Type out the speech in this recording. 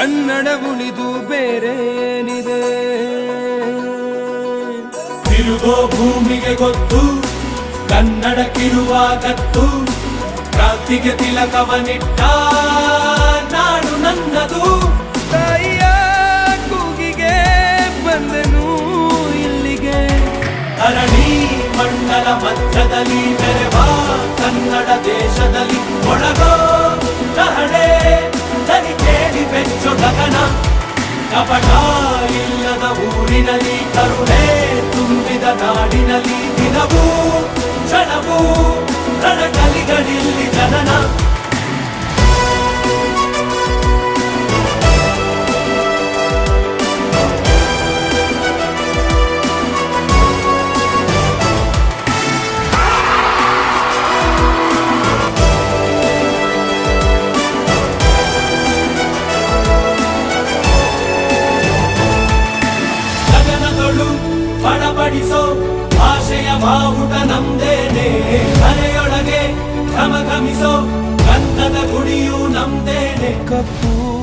ಕನ್ನಡ ಉಳಿದು ಬೇರೆ ಏನಿದೆ ತಿರುಗೋ ಭೂಮಿಗೆ ಗೊತ್ತು ಕನ್ನಡಕ್ಕಿರುವ ಕತ್ತು ಕ್ರಾಂತಿಗೆ ತಿಲಕವನಿಟ್ಟ ನಾಡು ನನ್ನದು. ತಾಯಿಯ ಕೂಗಿಗೆ ಬಂದನು ಇಲ್ಲಿಗೆ? ಧರಣಿ ಮಂಡಲ ಮಧ್ಯದಲ್ಲಿ ಬೆರೆವಾ ಕನ್ನಡ ದೇಶದಲ್ಲಿ ಊರಿನಲ್ಲಿ ಕರುಣೆ ತುಂಬಿದ ನಾಡಿನಲ್ಲಿ ದಿನವೂ ಕ್ಷಣವೂ ರಣಕಲಿಗಳಿಲ್ಲಿ ಜನನ ಬಡಬಡಿಸೋ ಭಾಷೆಯ ಬಾವುಟ ನಮ್ದೇನೆ. ಕರೆಯೊಳಗೆ ಘಮಘಮಿಸೋ ಗಂಧದ ಗುಡಿಯು ನಮ್ದೇನೆ. ಕಪ್ಪು